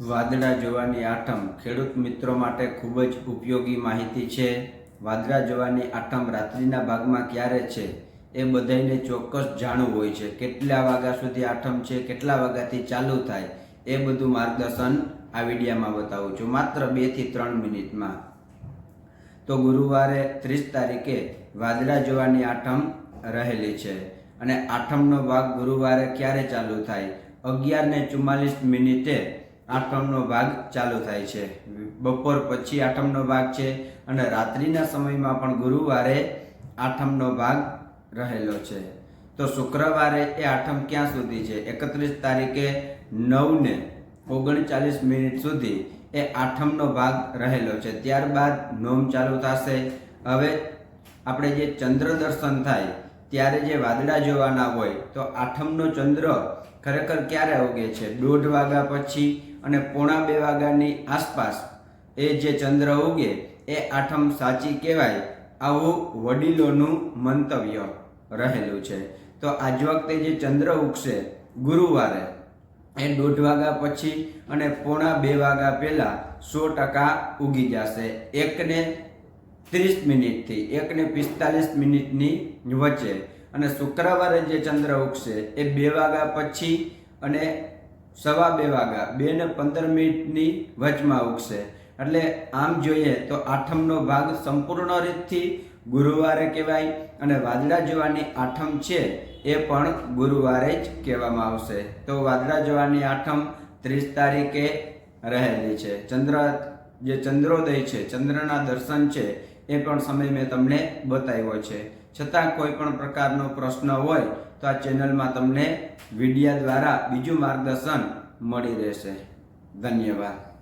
વાદળા જોવાની આઠમ ખેડૂત મિત્રો માટે ખૂબ જ ઉપયોગી માહિતી છે. વાદળા જોવાની આઠમ રાત્રિના ભાગમાં ક્યારે છે એ બધાને ચોક્કસ જાણવું હોય છે. કેટલા વાગ્યા સુધી આઠમ છે, કેટલા વાગ્યાથી ચાલુ થાય એ બધું માર્ગદર્શન આ વિડીયામાં બતાવું છું. માત્ર બેથી ત્રણ મિનિટમાં. તો ગુરુવારે ત્રીસ તારીખે વાદળા જોવાની આઠમ રહેલી છે અને આઠમનો ભાગ ગુરુવારે ક્યારે ચાલુ થાય? અગિયાર ને ચુમ્માલીસ મિનિટે આઠમનો ભાગ ચાલુ થાય છે. બપોર પછી આઠમનો ભાગ છે અને રાત્રિના સમયમાં પણ ગુરુવારે આઠમનો ભાગ રહેલો છે. તો શુક્રવારે એ આઠમ ક્યાં સુધી છે? એકત્રીસ તારીખે નવને ઓગણચાલીસ મિનિટ સુધી એ આઠમનો ભાગ રહેલો છે. ત્યારબાદ નોમ ચાલુ થશે. હવે આપણે જે ચંદ્ર દર્શન થાય ત્યારે જે વાદળા જોવાના હોય, તો આઠમનો ચંદ્ર ખરેખર ક્યારે ઉગે છે? દોઢ વાગ્યા પછી અને પોણા બે વાગ્યાની આસપાસ એ જે ચંદ્ર ઉગે, એ આઠમ સાચી કહેવાય આવું વડીલોનું મંતવ્ય રહેલું છે. તો આજ વખતે જે ચંદ્ર ઉગશે, ગુરુવારે, એ દોઢ વાગ્યા પછી અને પોણા બે વાગ્યા પહેલાં સો ટકા ઉગી જશે. એકને ત્રીસ મિનિટથી એકને પિસ્તાલીસ મિનિટની વચ્ચે અને શુક્રવારે જે ચંદ્ર ઉગશે એ બે વાગ્યા પછી અને સવા બે વાગ્યા, બે ને પંદર મિનિટની વચમાં ઉગશે. એટલે આમ જોઈએ તો આઠમનો ભાગ સંપૂર્ણ રીતથી ગુરુવારે કહેવાય અને વાદળા જોવાની આઠમ છે એ પણ ગુરુવારે જ કહેવામાં આવશે. તો વાદળા જોવાની આઠમ ત્રીસ તારીખે રહેલી છે. ચંદ્ર, જે ચંદ્રોદય છે, ચંદ્રના દર્શન છે એ પણ સમય મેં તમને બતાવ્યો છે. છતાં કોઈ પણ પ્રકારનો પ્રશ્ન હોય તો આ ચેનલમાં તમને વિડિયા દ્વારા બીજું માર્ગદર્શન મળી રહેશે. ધન્યવાદ.